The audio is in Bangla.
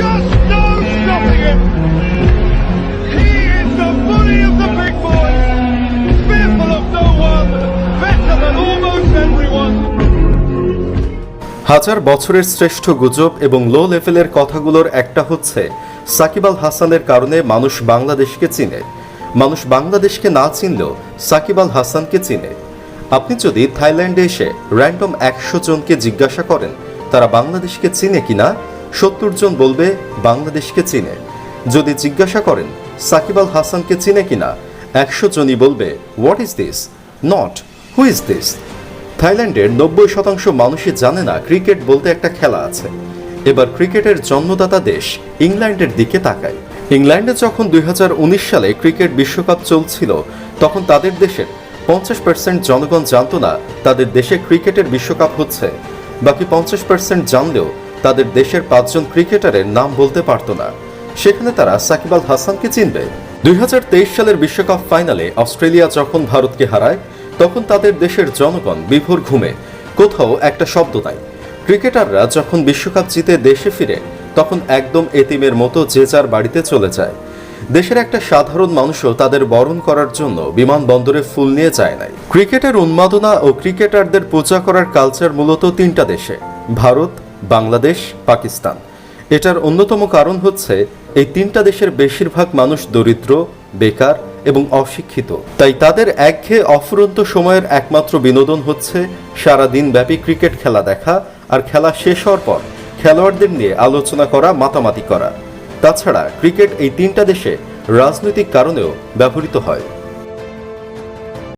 Just no stopping him. He is the bully of the big boys. Fearful of no one. Better than almost everyone. হাজার বছরের শ্রেষ্ঠ গুজব এবং লো লেভেলের কথাগুলোর একটা হচ্ছে, সাকিব আল হাসানের কারণে মানুষ বাংলাদেশকে চিনে মানুষ বাংলাদেশকে না চিনলেও সাকিব আল হাসানকে চিনে আপনি যদি থাইল্যান্ডে এসে র্যান্ডম একশো জনকে জিজ্ঞাসা করেন, তারা বাংলাদেশকে চিনে কিনা সত্তর জন বলবে বাংলাদেশকে চিনে। যদি জিজ্ঞাসা করেন, সাকিব আল হাসানকে চিনে কিনা, একশো জনই বলবে what is this not who is this থাইল্যান্ডের নব্বই শতাংশ মানুষই জানে না ক্রিকেট বলতে একটা খেলা আছে। এবার ক্রিকেটের জন্মদাতা দেশ ইংল্যান্ডের দিকে তাকায়। ইংল্যান্ডে যখন দুই হাজার উনিশ সালে ক্রিকেট বিশ্বকাপ চলছিল, তখন তাদের দেশের পঞ্চাশ পার্সেন্ট জনগণ জানতো না তাদের দেশে ক্রিকেটের বিশ্বকাপ হচ্ছে। বাকি পঞ্চাশ পার্সেন্ট জানলেও তাদের দেশের পাঁচজন ক্রিকেটারের নাম বলতে পারতো না। সেখানে তারা সাকিব আল হাসানকে চিনবে। দুই হাজার তেইশ সালের বিশ্বকাপ ফাইনালে অস্ট্রেলিয়া যখন ভারতকে হারায়, তখন তাদের দেশের জনগণ বিভোর ঘুমে। কোথাও একটা শব্দ নাই ক্রিকেটাররা যখন বিশ্বকাপ জিতে দেশে ফিরে, তখন একদম এতিমের মতো যে যার বাড়িতে চলে যায়। দেশের একটা সাধারণ মানুষও তাদের বরণ করার জন্য বিমানবন্দরে ফুল নিয়ে যায় নাই। ক্রিকেটের উন্মাদনা ও ক্রিকেটারদের পূজা করার কালচার মূলত তিনটা দেশে। ভারত, বাংলাদেশ, পাকিস্তান। এটার অন্যতম কারণ হচ্ছে, এই তিনটা দেশের বেশিরভাগ মানুষ দরিদ্র, বেকার এবং অশিক্ষিত। তাই তাদের একঘেয়ে অফুরন্ত সময়ের একমাত্র বিনোদন হচ্ছে সারা দিন ব্যাপী ক্রিকেট খেলা দেখা আর খেলা শেষ হওয়ার পর খেলোয়াড়দের নিয়ে আলোচনা করা, মাতামাতি করা। তাছাড়া ক্রিকেট এই তিনটা দেশে রাজনৈতিক কারণেও ব্যবহৃত হয়।